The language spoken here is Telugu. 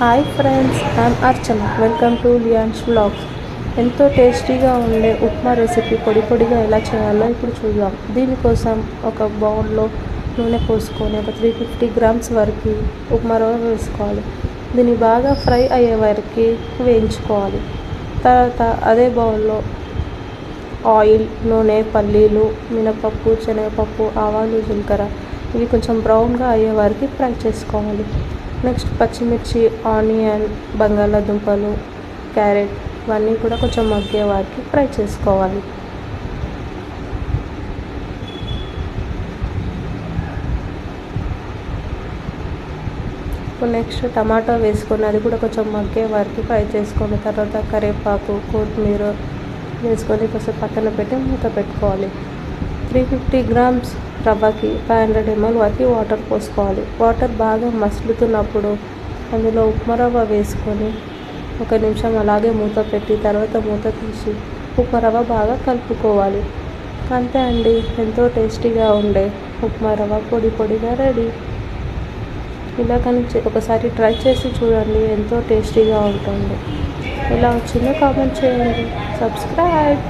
Hi friends I'm Archana welcome to Lions blogs ఎంతో టేస్టీగా ఉండే ఉప్మా రెసిపీ పొడి పొడిగా ఎలా చేయాలో ఇప్పుడు చూద్దాం. దీనికోసం ఒక బౌల్లో నూనె పోసుకొని ఒక త్రీ ఫిఫ్టీ గ్రామ్స్ వరకు ఉప్మా రవ్వ వేసుకోవాలి. దీన్ని బాగా ఫ్రై అయ్యే వరకు వేయించుకోవాలి. తర్వాత అదే బౌల్లో ఆయిల్ నూనె పల్లీలు మినపప్పు శనగపప్పు ఆవాలు జీలకర్ర ఇవి కొంచెం బ్రౌన్గా అయ్యే వరకు ఫ్రై చేసుకోవాలి. నెక్స్ట్ పచ్చిమిర్చి ఆనియన్ బంగాళాదుంపలు క్యారెట్ ఇవన్నీ కూడా కొంచెం మగ్గే వారికి ఫ్రై చేసుకోవాలి. ఇప్పుడు నెక్స్ట్ టమాటా వేసుకొని అది కూడా కొంచెం మగ్గే వారికి ఫ్రై చేసుకొని తర్వాత కరివేపాకు కొత్తిమీర వేసుకొని కొంచెం పక్కన పెట్టి మూత పెట్టుకోవాలి. త్రీ ఫిఫ్టీ గ్రామ్స్ రవ్వకి ఫైవ్ హండ్రెడ్ ఎంఎల్ వరకు వాటర్ పోసుకోవాలి. వాటర్ బాగా మసులుతున్నప్పుడు అందులో ఉప్మా రవ్వ వేసుకొని ఒక నిమిషం అలాగే మూత పెట్టి తర్వాత మూత తీసి ఉప్మా రవ్వ బాగా కలుపుకోవాలి. అంతే అండి. ఎంతో టేస్టీగా ఉండే ఉప్మా రవ్వ పొడి పొడిగా రెడీ. ఇలా కానీ ఒకసారి ట్రై చేసి చూడండి. ఎంతో టేస్టీగా ఉంటుంది. ఇలా వచ్చిందో కామెంట్ చేయండి. సబ్స్క్రైబ్.